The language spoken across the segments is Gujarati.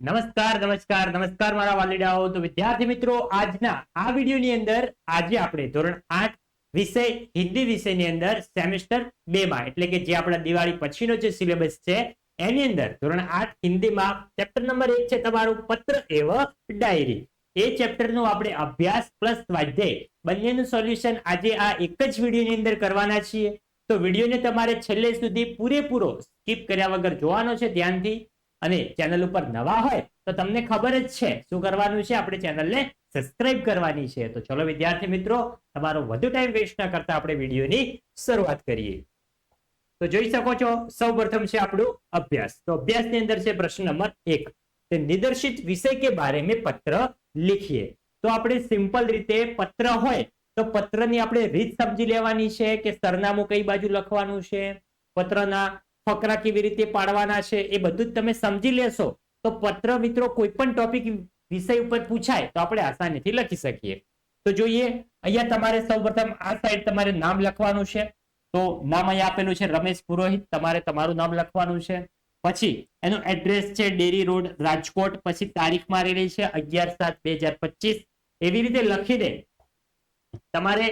નમસ્કાર નમસ્કાર નમસ્કાર મારા વાલીડાઓ. તો વિદ્યાર્થી મિત્રો, આજના આ વિડીયોની અંદર આજે આપણે ધોરણ આઠ વિષય, હિન્દી વિષયની અંદર સેમેસ્ટર બે માં એટલે કે જે આપણા દિવાળી પછીનો જે સિલેબસ છે, એની અંદર ધોરણ આઠ હિન્દીમાં ચેપ્ટર નંબર એક છે, તમારું પત્ર એવ ડાયરી. એ ચેપ્ટરનો આપણે અભ્યાસ પ્લસ સ્વાધ્યાય બંનેનું સોલ્યુશન આજે આ એક જ વિડીયોની અંદર કરવાના છીએ. તો વિડીયોને તમારે છેલ્લે સુધી પૂરેપૂરો સ્કીપ કર્યા વગર જોવાનો છે, ધ્યાનથી. અને ચેનલ ઉપર નવા હોય તો તમને ખબર જ છે શું કરવાનું છે? આપણે ચેનલને સબસ્ક્રાઇબ કરવાની છે. તો ચલો વિદ્યાર્થી મિત્રો, તમારો વધુ ટાઈમ વેસ્ટ ના કરતા આપણે વિડીયોની શરૂઆત કરીએ. તો જોઈ શકો છો, સૌ પ્રથમ છે આપણું અભ્યાસ. તો અભ્યાસની અંદર છે પ્રશ્ન નંબર એક. તે નિદર્શિત વિષય કે બારે મેં પત્ર લીખીએ. તો આપણે સિમ્પલ રીતે પત્ર હોય તો પત્રની આપણે રીત સમજી લેવાની છે કે સરનામું કઈ બાજુ લખવાનું છે? પત્રના ફકરા કેવી રીતે પાડવાના છે એ બધું જ તમે સમજી લેશો. તો પત્ર મિત્રો કોઈ પણ ટોપિક વિષય ઉપર પૂછાય તો આપણે આસાનીથી લખી શકીએ. તો જોઈએ, અહીંયા તમારે સૌપ્રથમ આ સાઈડ તમારે નામ લખવાનું છે. તો નામ અહીંયા આપેલું છે રમેશ પુરોહિત, તમારે તમારું નામ લખવાનું છે. પછી એનું એડ્રેસ છે ડેરી રોડ, રાજકોટ, પછી તારીખ મારેલી છે અગિયાર સાત બે હજાર પચીસ. એવી રીતે લખીને તમારે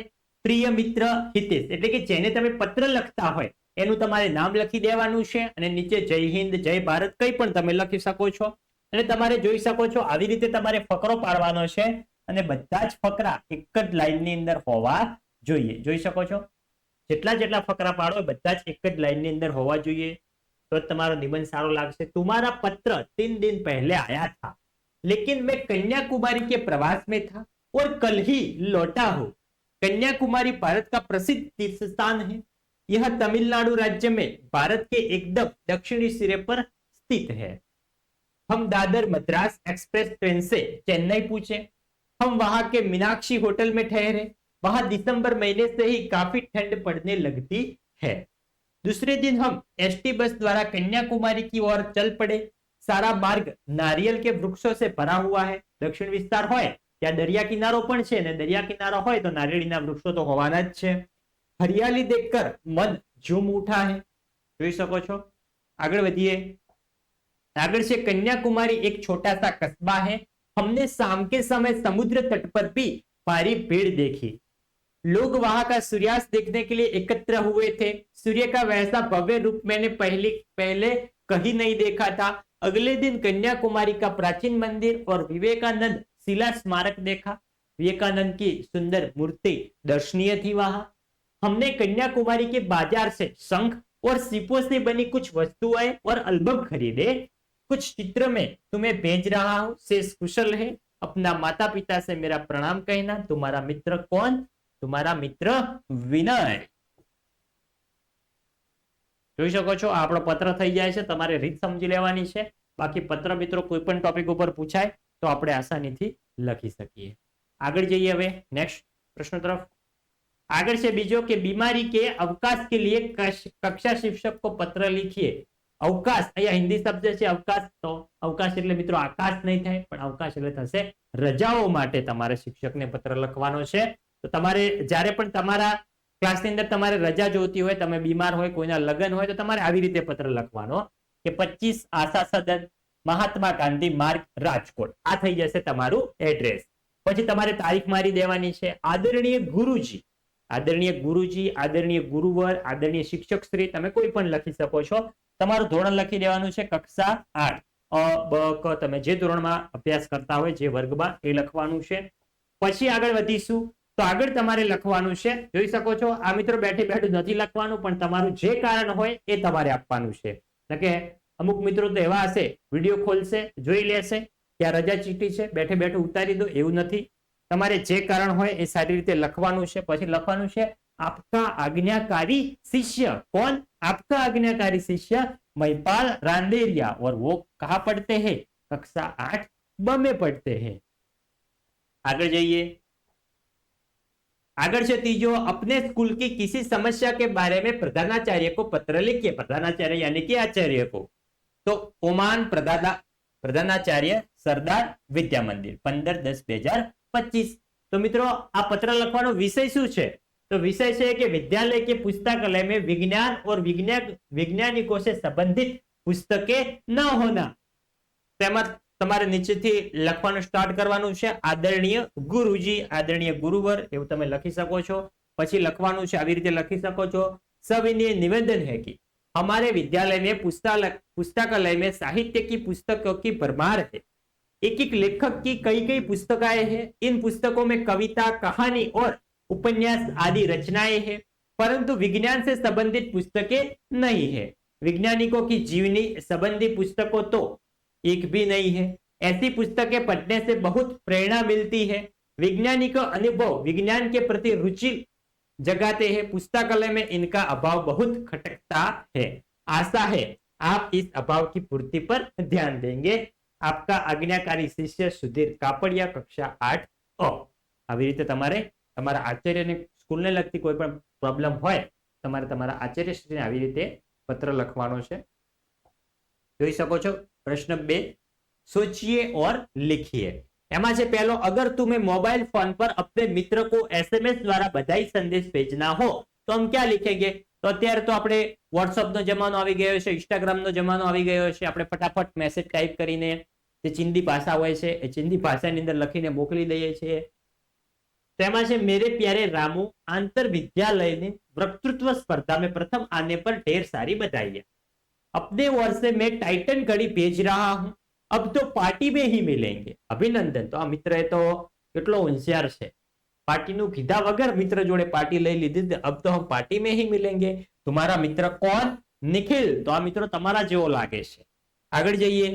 પ્રિય મિત્ર હિતેશ, એટલે કે જેને તમે પત્ર લખતા હોય એનું તમારે નામ લખી દેવાનું છે અને નીચે જય હિન્દ જય ભારત કંઈ પણ તમે લખી શકો છો અને તમારે જોઈ શકો છો આવી રીતે તમારે ફકરો પાડવાનો છે અને બધા જ ફકરા એક જ લાઈનની અંદર હોવા જોઈએ જોઈ શકો છો જેટલા જેટલા ફકરા પાડો એ બધા જ એક જ લાઈનની અંદર હોવા જોઈએ તો જ તમારો નિબંધ સારો લાગશે तुम्हारा पत्र तीन दिन पहले आया था लेकिन मैं कन्याकुमारी के प्रवास में था और कल ही लौटा हूं कन्याकुमारी भारत का प्रसिद्ध तीर्थ स्थान है यह तमिलनाडु राज्य में भारत के एकदम दक्षिणी सिरे पर स्थित है हम दादर मद्रास एक्सप्रेस ट्रेन से चेन्नई पूछे हम वहां के मीनाक्षी होटल में ठहरे वहां दिसंबर महीने से ही काफी ठंड पड़ने लगती है दूसरे दिन हम एसटी बस द्वारा कन्याकुमारी की ओर चल पड़े सारा मार्ग नारियल के वृक्षों से भरा हुआ है दक्षिण विस्तार હોય ત્યાં દરિયા કિનારો પણ છે ને દરિયા કિનારો હોય તો નારિયેળીના વૃક્ષો તો હોવાના જ છે हरियाली देखकर मन झूम उठा है જોઈ શકો છો આગળ વધીએ આગળ છે कन्याकुमारी एक छोटा सा कस्बा है हमने शाम के समय समुद्र तट पर भी भारी भीड़ देखी लोग वहां का सूर्यास्त देखने के लिए एकत्र हुए थे सूर्य का वैसा भव्य रूप मैंने पहले पहले कहीं नहीं देखा था अगले दिन कन्याकुमारी का प्राचीन मंदिर और विवेकानंद शिला स्मारक देखा विवेकानंद की सुंदर मूर्ति दर्शनीय थी वहां हमने कन्याकुमारी के बाजार से शंख और सीपों से बनी कुछ वस्तुएं और एल्बम खरीदे कुछ चित्र में तुम्हें भेज रहा हूं शेष कुशल है अपना माता पिता से मेरा प्रणाम कहना तुम्हारा मित्र कौन तुम्हारा મિત્ર વિનય જોઈ શકો છો આ આપણો પત્ર થઈ જાય છે તમારે રીત સમજી લેવાની છે બાકી પત્ર મિત્રો કોઈ પણ ટોપિક ઉપર પૂછાય તો આપણે આસાનીથી લખી શકીએ આગળ જઈએ હવે નેક્સ્ટ પ્રશ્ન તરફ આગળ છે બીજો કે બીમારી કે અવકાશ કે લીએ કક્ષા શિક્ષક કો પત્ર લિખીએ. અવકાશ, અહીંયા હિન્દી શબ્દ છે અવકાશ, તો અવકાશ એટલે મિત્રો આકાશ નહીં થાય, પણ અવકાશ એટલે થશે રજાઓ માટે તમારે શિક્ષકને પત્ર લખવાનો છે. તો તમારે, જ્યારે પણ તમારા ક્લાસની અંદર તમારે રજા જોતી હોય, તમે બીમાર હોય, કોઈના લગ્ન હોય, તો તમારે આવી રીતે પત્ર લખવાનો કે પચીસ આશા સદન મહાત્મા ગાંધી માર્ગ રાજકોટ. આ થઈ જશે તમારું એડ્રેસ. પછી તમારે તારીખ મારી દેવાની છે. આદરણીય ગુરુજી આદરણીય ગુરુજી, આદરણીય ગુરુવર, આદરણીય શિક્ષક શ્રી, તમે કોઈ પણ લખી શકો છો. તમારું ધોરણ લખી દેવાનું છે કક્ષા આઠ. અ, બ, ક, તમે જે ધોરણમાં અભ્યાસ કરતા હોય જે વર્ગમાં એ લખવાનું છે. પછી આગળ વધીશું. તો આગળ તમારે લખવાનું છે. જોઈ શકો છો, આ મિત્રો બેઠે બેઠું નથી લખવાનું, પણ તમારું જે કારણ હોય એ તમારે આપવાનું છે. કે અમુક મિત્રો તો એવા હશે, વીડિયો ખોલશે, જોઈ લેશે. કે રજા ચીટી છે, બેઠે બેઠું ઉતારી દો, એવું નથી. તમારે જે કારણ હોય એ સારી રીતે લખવાનું છે પછી લખવાનું છે આપકા આજ્ઞાકારી શિષ્ય કોણ आपका आज्ञाकारी शिष्य महिपाल रांदेरिया और वो कहा पढ़ते हैं कक्षा आठ ब में पढ़ते हैं आगे जाइए आगे से तीजो अपने स्कूल की किसी समस्या के बारे में प्रधानाचार्य को पत्र लिखिए प्रधानाचार्य यानी कि आचार्य को तो ओमान प्रधाना प्रधानाचार्य सरदार વિદ્યા મંદિર પંદર દસ બે હજાર પચીસ. તો મિત્રો, આ પત્ર લખવાનો વિષય શું છે? તો વિષય છે કે વિદ્યાલય કે પુસ્તકાलय में विज्ञान और विज्ञान वैज्ञानिकों से પુસ્તકે ન હોના. તેમાં તમારે નીચેથી લખવાનું સ્ટાર્ટ કરવાનું છે. આદરણીય ગુરુજી, આદરણીય ગુરુવર, એવું તમે લખી શકો છો. પછી લખવાનું છે, આવી રીતે લખી શકો છો. સવિનય નિવેદન है કે? અમારે વિદ્યાલય में પુસ્તકાલય पुस्तकालय સાહિત્ય કી પુસ્તકો કી ભરમાર भरमार एक एक लेखक की कई कई पुस्तकें हैं। इन पुस्तकों में कविता, कहानी और उपन्यास आदि रचनाएँ हैं, परंतु विज्ञान से संबंधित पुस्तकें नहीं है। वैज्ञानिकों की जीवनी संबंधी पुस्तकों तो एक भी नहीं है। ऐसी पुस्तकें पढ़ने से बहुत प्रेरणा मिलती है। वैज्ञानिक अनुभव विज्ञान के प्रति रुचि जगाते हैं। पुस्तकालय में इनका अभाव बहुत खटकता है। आशा है आप इस अभाव की पूर्ति पर ध्यान देंगे। आपका આજ્ઞાકારી શિષ્ય સુધીર કાપડિયા કક્ષા આઠ અ આવી રીતે તમારે તમારા આચાર્યને સ્કૂલને લગતી કોઈ પણ પ્રોબ્લેમ હોય તમારે તમારા આચાર્યશ્રીને આવી રીતે પત્ર લખવાનો છે જોઈ શકો છો પ્રશ્ન બે सोचिए और लिखिए એમાં છે પહેલો अगर तुम्हें मोबाइल फोन पर अपने मित्र को एसएमएस द्वारा बधाई संदेश भेजना हो तो हम क्या लिखेंगे તો અત્યારે તો આપણે વોટ્સઅપનો જમાનો આવી ગયો છે ઇન્સ્ટાગ્રામનો જમાનો આવી ગયો છે. આપણે ફટાફટ મેસેજ ટાઈપ કરીને જે ચિંદી ભાષા હોય છે, એ ચિંદી ભાષાની અંદર લખીને મોકલી દઈએ છીએ. તેમાં છે, મેરે પ્યારે રામુ આંતર વિદ્યાલયની વક્તૃત્વ સ્પર્ધા મેં પ્રથમ આને પર ઢેર સારી બતાઈ અપને વર્ષે મેં ટાઇટન ઘડી ભેજ રહા હું. અબ તો પાર્ટી મેં હી મિલેંગે. અભિનંદન. તો આ મિત્ર એ તો કેટલો હોશિયાર છે. પાર્ટીનું કીધા વગર મિત્ર જોડે પાર્ટી લઈ લીધી તો અબ તો હમ પાર્ટી में ही मिलेंगे तुम्हारा મિત્ર કોણ નિખિલ તો આ મિત્રો તમારા જેવો લાગે છે આગળ જઈએ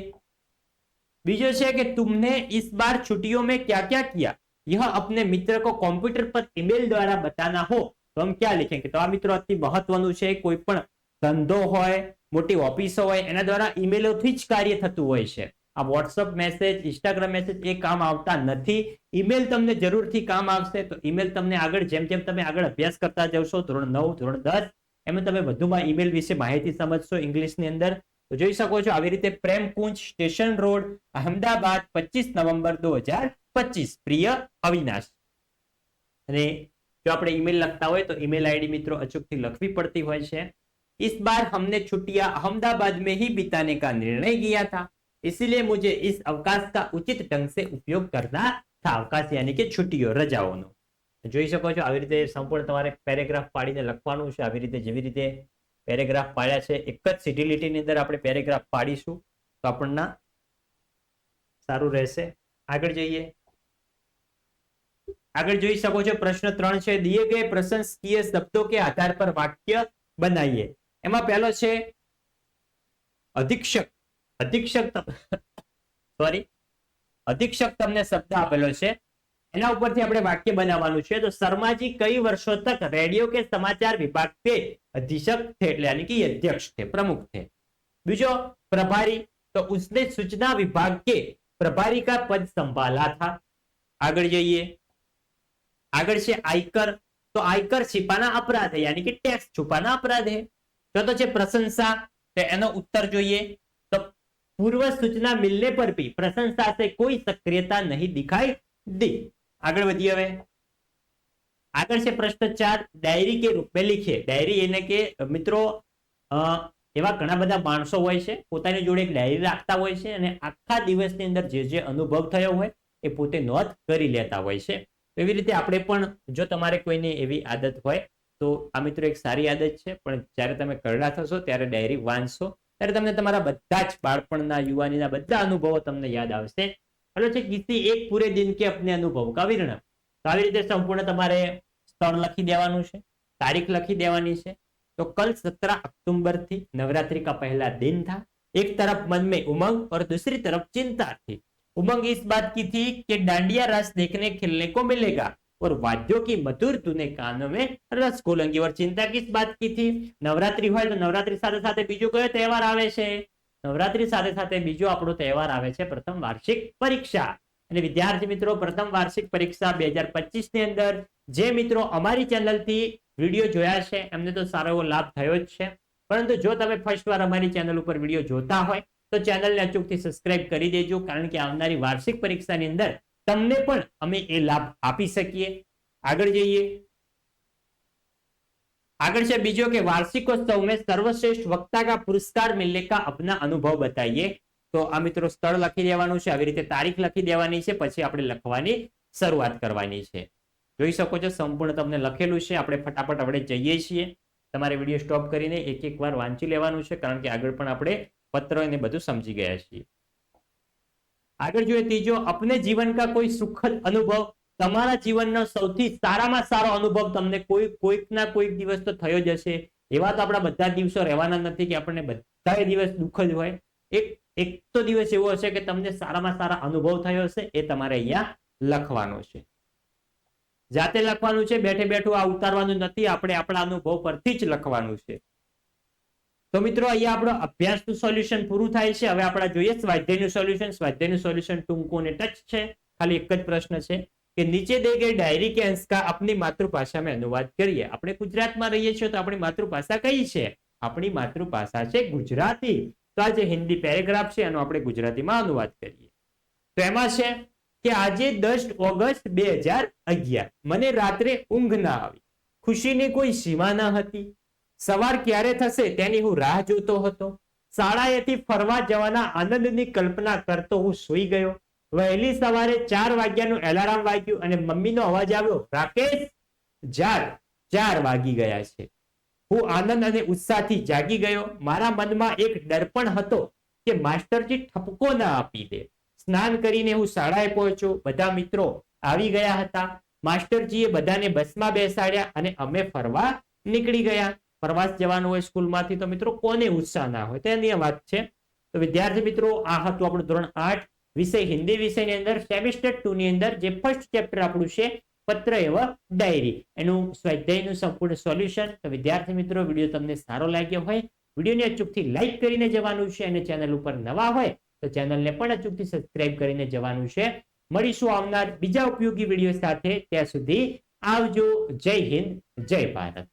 બીજો છે કે तुमने इस बार छुट्टियों में क्या क्या किया यह अपने मित्र को कंप्यूटर पर ईमेल द्वारा बताना हो તો हम क्या लिखेंगे તો આ મિત્રો અતિ મહત્વનું છે કોઈ પણ ધંધો હોય મોટી ઓફિસો હોય એના દ્વારા ઈમેલોથી જ કાર્ય થતું હોય છે આ વોટ્સઅપ મેસેજ ઇન્સ્ટાગ્રામ મેસેજ એ કામ આવતા નથી ઈમેલ તમને જરૂરથી કામ આવશે તો ઈમેલ તમને આગળ જેમ જેમ તમે આગળ અભ્યાસ કરતા જશો ધોરણ નવ ધોરણ દસ એમાં તમે વધુમાં ઈમેલ વિશે માહિતી સમજશો ઇંગ્લિશની અંદર તો જોઈ શકો છો આવી રીતે પ્રેમકુંજ સ્ટેશન રોડ અહમદાબાદ પચીસ નવેમ્બર દો હજાર પચીસ પ્રિય અવિનાશ અને જો આપણે ઈમેલ લખતા હોય તો ઈમેલ આઈડી મિત્રો અચૂકથી લખવી પડતી હોય છે इस बार हमने छुट्टियां अहमदाबाद में ही बिताने का निर्णय किया था इसीलिए मुझे इस अवकाश का ઉચિત ઢંગ સે ઉપયોગ કરતા था અવકાશ યાની કે છુટ્ટીઓ રજાઓનો જોઈ શકો છો આવી રીતે સંપૂર્ણ તમારે પેરેગ્રાફ પાડીને લખવાનું છે આવી રીતે જેવી રીતે પેરેગ્રાફ પાડ્યા છે એક જ સિટીલિટીની અંદર આપણે પેરેગ્રાફ પાડીશું તો આપણને સારું રહેશે આગળ જઈએ આગળ જોઈ શકો છો પ્રશ્ન ત્રણ છે દિયે ગયે પ્રશંસકીય શબ્દો કે આધાર પર વાક્ય બનાવીએ એમાં પહેલો છે અધિક્ષક અધિક્ષક સોરી અધિક્ષક તમને શબ્દ આપેલો છે. એના ઉપરથી આપણે વાક્ય બનાવવાનું છે. તો શર્માજી કઈ વર્ષો તક રેડિયો કે સમાચાર વિભાગ પે અધિક્ષક થે એટલે યાની કે અધ્યક્ષ થે પ્રમુખ થે બીજો, પ્રભારી. તો ઉસને સૂચના વિભાગ કે પ્રભારી કા પદ સંભાલા થા. આગળ જઈએ. આગળ છે આયકર. તો આયકર છીપાના અપરાધ યાની કે ટેક્સ છુપાના અપરાધ. હે ચોથો છે પ્રશંસા. તો એનો ઉત્તર જોઈએ. પૂર્વ સૂચના મિલને પર भी પ્રશંસા સે કોઈ સક્રિયતા નહીં દિખાઈ દી. આગળ વધીએ હવે. આગળ છે પ્રશ્ન ચાર, ડાયરી કે રૂપે મેં ડાયરી એને કે, મિત્રો એવા ઘણા બધા માણસો હોય છે, પોતાની જોડે એક ડાયરી રાખતા હોય છે અને આખા દિવસની અંદર જે જે અનુભવ થયો હોય એ પોતે નોંધ કરી લેતા હોય છે. એવી રીતે આપણે પણ જો તમારે કોઈને એવી આદત હોય તો આ મિત્રો એક સારી આદત છે, પણ જ્યારે તમે કરડા થશો ત્યારે ડાયરી વાંચશો. ત્યારે તમને તમારા બધા જ બાળપણના યુવાનીના બધા અનુભવો તમને યાદ આવશે એટલે છે કિસી એક પૂરે દિન કે અપને અનુભવ કા વિવરણ તો આવી રીતે સંપૂર્ણ તમારે સ્થળ લખી દેવાનું છે તારીખ લખી દેવાની છે तो कल सत्रह अक्टूबर थी नवरात्रि का पहला दिन था एक तरफ मन में उमंग और दूसरी तरफ चिंता थी उमंग इस बात की थी कि डांडिया रस देखने खेलने को मिलेगा और वाद्यों की मधुर धुने कानों में रस घोलेंगी और चिंता किस बात की थी નવરાત્રી હોય તો નવરાત્રી સાથે સાથે બીજો કયો તહેવાર આવે છે નવરાત્રી સાથે સાથે બીજો આપણો તહેવાર આવે છે પ્રથમ વાર્ષિક પરીક્ષા અને વિદ્યાર્થી મિત્રો પ્રથમ વાર્ષિક પરીક્ષા બે હજાર પચીસ ની અંદર જે મિત્રો અમારી ચેનલથી વિડીયો જોયા છે એમને તો સારો એવો લાભ થયો જ છે પરંતુ જો તમે ફર્સ્ટ વાર અમારી ચેનલ ઉપર વિડીયો જોતા હોય તો ચેનલને અચૂકથી સબસ્ક્રાઇબ કરી દેજો કારણ કે આવનારી વાર્ષિક પરીક્ષાની અંદર તમને પણ અમે એ લાભ આપી શકીએ. આગળ જઈએ. આગળ છે બીજો કે વાર્ષિકોત્સવ મેં સર્વશ્રેષ્ઠ વક્તા કા પુરસ્કાર મિલને કા અપના અનુભવ બતાવીએ તો આ મિત્રો સ્થળ લખી દેવાનું છે. આવી રીતે તારીખ લખી દેવાની છે. પછી આપણે લખવાની શરૂઆત કરવાની છે. જોઈ શકો છો સંપૂર્ણ તમને લખેલું છે. આપણે ફટાફટ આપણે જઈએ છીએ. તમારે વીડિયો સ્ટોપ કરીને એક એક વાર વાંચી લેવાનું છે. કારણ કે આગળ પણ આપણે પત્ર ને બધું સમજી ગયા છીએ. આગળ જોઈએ ત્રીજો, અપને જીવન કા કોઈ સુખદ અનુભવ, તમારા જીવનનો સૌથી સારામાં સારો અનુભવ તમને કોઈ કોઈક ના કોઈક દિવસ તો થયો જ હશે. એવા તો આપણા બધા દિવસો રહેવાના નથી કે આપણને બધા દિવસ દુઃખ જ હોય. એક એક તો દિવસ એવો હશે કે તમને સારામાં સારા અનુભવ થયો હશે, એ તમારે અહીંયા લખવાનો છે. જાતે લખવાનું છે, બેઠે બેઠું આ ઉતારવાનું નથી, આપણે આપણા અનુભવ પરથી જ લખવાનું છે. તો મિત્રો, અહીંયા આપણો અભ્યાસનું સોલ્યુશન પૂરું થાય છે. હવે આપણે જોઈએ, સ્વાધ્યાયનું સોલ્યુશન સ્વાધ્યાયનું સોલ્યુશન ટૂંકું અને ટચ છે. ખાલી એક જ પ્રશ્ન છે કે નીચે દે ગઈ ડાયરી કે અંશકા આપણી આપની માતૃભાષા અનુવાદ કરીએ. આપણે ગુજરાતમાં રહીએ છીએ તો આપણી માતૃભાષા કઈ છે? આપણી માતૃભાષા છે ગુજરાતી. તો આ જે હિન્દી પેરેગ્રાફ છે એનો આપણે ગુજરાતીમાં અનુવાદ કરીએ. તો એમાં છે કે આજે દસ ઓગસ્ટ બે મને રાત્રે ઊંઘ ના આવી. ખુશીની કોઈ સીમા ન હતી. સવાર ક્યારે થશે તેની હું રાહ જોતો હતો. શાળાએથી ફરવા જવાના આનંદની કલ્પના કરતો હું સૂઈ ગયો. વહેલી સવારે ચાર વાગ્યાનું એલાર્મ વાગ્યું અને મમ્મીનો અવાજ આવ્યો, રાકેશ જાર ચાર વાગી ગયા છે. હું આનંદ અને ઉત્સાહથી જાગી ગયો. મારા મનમાં એક ડરપણ હતો કે માસ્ટરજી ઠપકો ના આપી દે. સ્નાન કરીને હું શાળાએ પહોંચ્યો. બધા મિત્રો આવી ગયા હતા. માસ્ટરજીએ બધાને બસમાં બેસાડ્યા અને અમે ફરવા નીકળી ગયા. પ્રવાસ જવાનું હોય સ્કૂલમાંથી, તો મિત્રો કોને ઉત્સાહ ના હોય? તેની વાત છે. તો વિદ્યાર્થી મિત્રો, આ હતું આપણું ધોરણ આઠ, વિષય હિન્દી વિષયની અંદર, સેમિસ્ટર ટુ ની અંદર જે ફર્સ્ટ ચેપ્ટર આપણું છે, પત્ર એવા ડાયરી એનું સ્વાધ્યાયનું સંપૂર્ણ સોલ્યુશન તો વિદ્યાર્થી મિત્રો, વીડિયો તમને સારો લાગ્યો હોય, વિડીયોને અચૂકથી લાઈક કરીને જવાનું છે અને ચેનલ ઉપર નવા હોય, તો ચેનલને પણ અચૂકથી સબસ્ક્રાઇબ કરીને જવાનું છે. મળીશું આવનાર બીજા ઉપયોગી વીડિયો સાથે. ત્યાં સુધી આવજો. જય હિન્દ, જય ભારત.